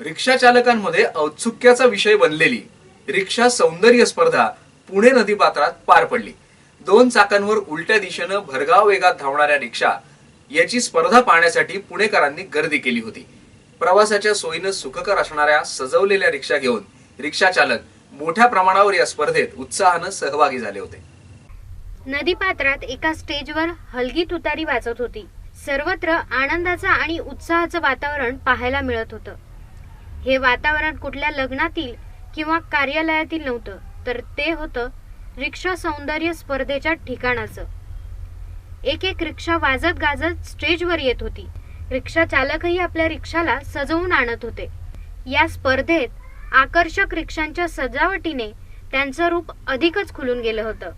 रिक्षा चालकांमध्ये औत्सुक्याचा विषय बनलेली रिक्षा सौंदर्य स्पर्धा पुणे नदी पात्रात पार पडली. दोन चाकांवर उलट्या दिशेनं भरगाव वेगात धावणाऱ्या रिक्षा याची स्पर्धा पाहण्यासाठी पुणेकरांनी गर्दी केली होती. प्रवासाच्या सोयीनं सुखकर असणाऱ्या सजवलेल्या रिक्षा घेऊन रिक्षा चालक मोठ्या प्रमाणावर या स्पर्धेत उत्साहानं सहभागी झाले होते. नदी पात्रात एका स्टेजवर हलगी तुतारी वाजत होती. सर्वत्र आनंदाचं आणि उत्साहाचं वातावरण पाहायला मिळत होतं. हे वातावरण कुठल्या लग्नातील किंवा कार्यालयातील नव्हतं तर ते होतं रिक्षा सौंदर्य स्पर्धेच्या ठिकाणाचं. एक एक रिक्षा वाजत गाजत स्टेजवर येत होती. रिक्षा चालकही आपल्या रिक्षाला सजवून आणत होते. या स्पर्धेत आकर्षक रिक्षांच्या सजावटीने त्यांचं रूप अधिकच खुलून गेलं होतं.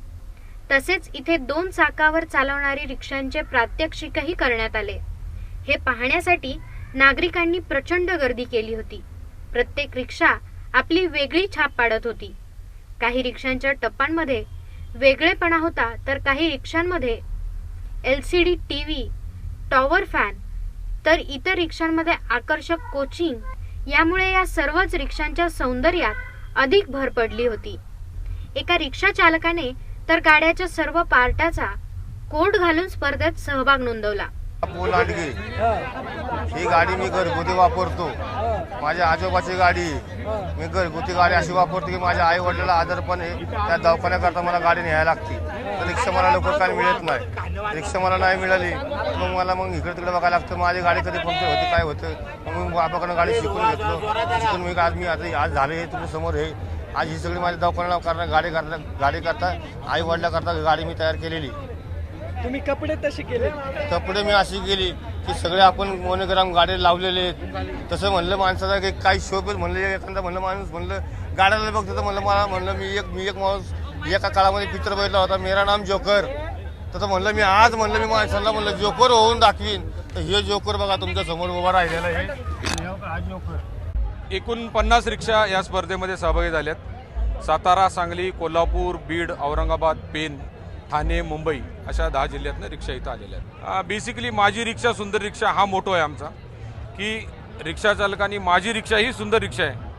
तसेच इथे दोन चाकावर चालवणारी रिक्षांचे प्रात्यक्षिकही करण्यात आले. हे पाहण्यासाठी नागरिकांनी प्रचंड गर्दी केली होती. प्रत्येक रिक्षा आपली वेगळी छाप पाडत होती. काही रिक्षांच्या टप्पांमध्ये वेगळेपणा होता तर काही रिक्षांमध्ये L C D T V tower fan तर इतर रिक्षांमध्ये आकर्षक कोचिंग यामुळे या सर्वच रिक्षांच्या सौंदर्यात अधिक भर पडली होती. एका रिक्षा चालकाने तर गाड्याच्या सर्व पार्टाचा कोड घालून स्पर्धेत सहभाग नोंदवला. पोलांडगे ही गाडी मी घरगुती वापरतो. माझ्या आजोबाची गाडी. मी घरगुती गाडी अशी वापरतो की माझ्या आई वडिलाला आजारपण आहे त्या दवाखान्याकरता मला गाडी न्यायला लागते. तर रिक्षा मला लवकर काय मिळत नाही. रिक्षा मला नाही मिळाली. मग मला मग इकडे तिकडे बघायला लागतं. माझी गाडी कधी पंक्चर होते काय होतं? मग मी बाबाकडनं गाडी शिकून घेतलो. शिकून मी आज मी आता आज झाले हे तुम्ही समोर हे. आज ही सगळी माझ्या दवाखान्याला करणार गाडी करता गाडी करता आई वडिलाकरता गाडी मी तयार केलेली. तुम्ही कपडे तसे केले? कपडे मी अशी गेली की सगळे आपण मोनोग्राम गाडी लावलेले आहेत. तसं म्हणलं माणसाला की काही शोभेल म्हणलं एखादा म्हणलं माणूस म्हणलं गाड्याला बघतो तर म्हणलं मला म्हणलं मी एक मी एक माणूस एका काळामध्ये पिक्चर बघितला होता मेरा नाम जोकर. तसं म्हणलं मी आज म्हणलं मी माणसाला म्हणलं जोकर होऊन दाखवीन. तर हे जोकर बघा तुमच्यासमोर उभा राहिलेला आहे. हा जोकर एकूण पन्नास रिक्षा या स्पर्धेमध्ये सहभागी झाल्यात. सातारा सांगली कोल्हापूर बीड औरंगाबाद पेन ठाणे मुंबई अशा दहा जिल्ह्यातनं रिक्षा इथं आलेल्या आहेत. बेसिकली माझी रिक्षा सुंदर रिक्षा हा मोटो आहे आमचा. की रिक्षा चालकांनी माझी रिक्षा ही सुंदर रिक्षा आहे.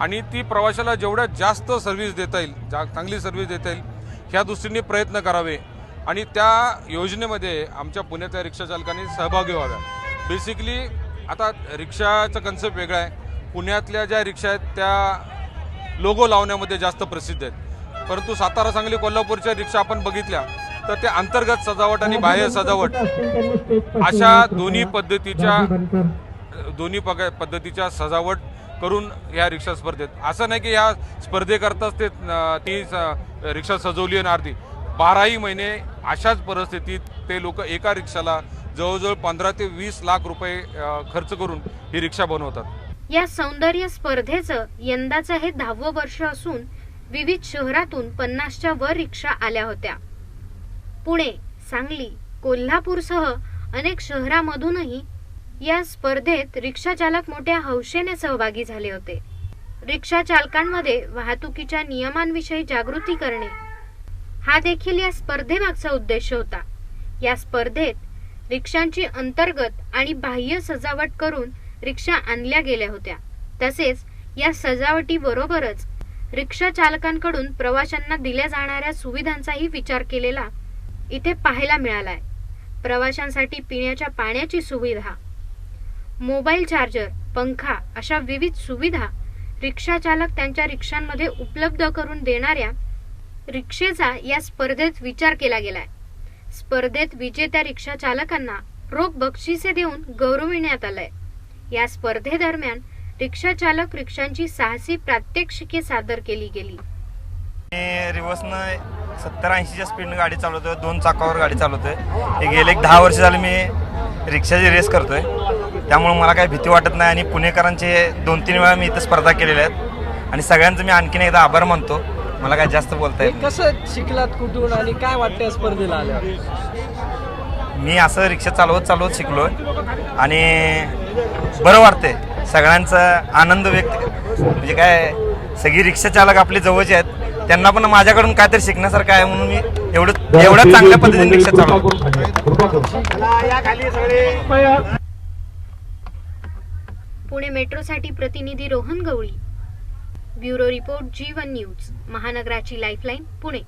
आणि ती प्रवाशाला जेवढ्या जास्त सर्व्हिस देता येईल जा चांगली सर्व्हिस देता येईल ह्या दृष्टीने प्रयत्न करावे. आणि त्या योजनेमध्ये आमच्या पुण्यातल्या रिक्षा चालकांनी सहभागी व्हाव्या बेसिकली आता रिक्षाचं कन्सेप्ट वेगळा आहे. पुण्यातल्या ज्या रिक्षा आहेत त्या लोगो लावण्यामध्ये जास्त प्रसिद्ध आहेत. परंतु सातारा सांगली कोल्हापूरच्या रिक्षा आपण बघितल्या तर ते अंतर्गत सजावट आणि बाह्य सजावट अशा दोन्ही पद्धतीच्या दोन्ही पद्धतीच्या सजावट करून या रिक्षा स्पर्धेत. असं नाही की या स्पर्धेकरताच ते ती रिक्षा सजवली आणि अर्धी. बाराही महिने अशाच परिस्थितीत ते लोक एका रिक्षाला जवळजवळ पंधरा ते वीस लाख रुपये खर्च करून ही रिक्षा बनवतात. या सौंदर्य स्पर्धेचं यंदाचं हे दहावं वर्ष असून विविध शहरातून पन्नासच्या वर रिक्षा आल्या होत्या. पुणे सांगली कोल्हापूरसह अनेक शहरामधूनही या स्पर्धेत रिक्षा चालक मोठ्या हौशेने सहभागी झाले होते. रिक्षा चालकांमध्ये वाहतुकीच्या नियमांविषयी जागृती करणे हा देखील या स्पर्धेमागचा उद्देश होता. या स्पर्धेत रिक्षांची अंतर्गत आणि बाह्य सजावट करून रिक्षा आणल्या गेल्या होत्या. तसेच या सजावटीबरोबरच रिक्षा चालकांकडून प्रवाशांना दिल्या जाणाऱ्या सुविधांचाही विचार केलेला इथे पाहायला मिळालाय. प्रवाशांसाठी पिण्याच्या पाण्याची सुविधा मोबाईल चार्जर पंखा अशा विविध सुविधा रिक्षा चालक त्यांच्या रिक्षांमध्ये उपलब्ध करून देणाऱ्या रिक्षेचा या स्पर्धेत विचार केला गेलाय. स्पर्धेत विजेत्या रिक्षा चालकांना रोख बक्षिसे देऊन गौरविण्यात आलंय. या स्पर्धेदरम्यान रिक्षा चालक रिक्षांची साहसी प्रात्यक्षिके सादर केली गेली. मी रिव्हर्सनं सत्तर ऐंशीच्या स्पीडनं गाडी चालवतोय दोन चाकावर गाडी चालवतोय. हे गेले एक दहा वर्ष झाले मी रिक्षाची रेस करतोय. त्यामुळे मला काही भीती वाटत नाही आणि पुणेकरांचे दोन तीन वेळा मी इथं स्पर्धा केलेल्या आहेत. आणि सगळ्यांचं मी आणखीन एकदा आभार मानतो. मला काय जास्त बोलता येत कसं शिकलात कुठून आणि काय वाटतं स्पर्धेला आल्यावर? मी असं रिक्षा चालवत चालवत शिकलो आणि बरं वाटतंय. सगळ्यांचा आनंद व्यक्त म्हणजे काय सगळी रिक्षा चालक आपले जवळचे आहेत त्यांना पण माझ्याकडून काहीतरी शिकण्यासारखं आहे म्हणून मी एवढं एवढ्या चांगल्या पद्धतीने रिक्षा चालवतो. पुणे मेट्रोसाठी प्रतिनिधी Rohan Gawali. Bureau report G one news महानगराची lifeline Pune.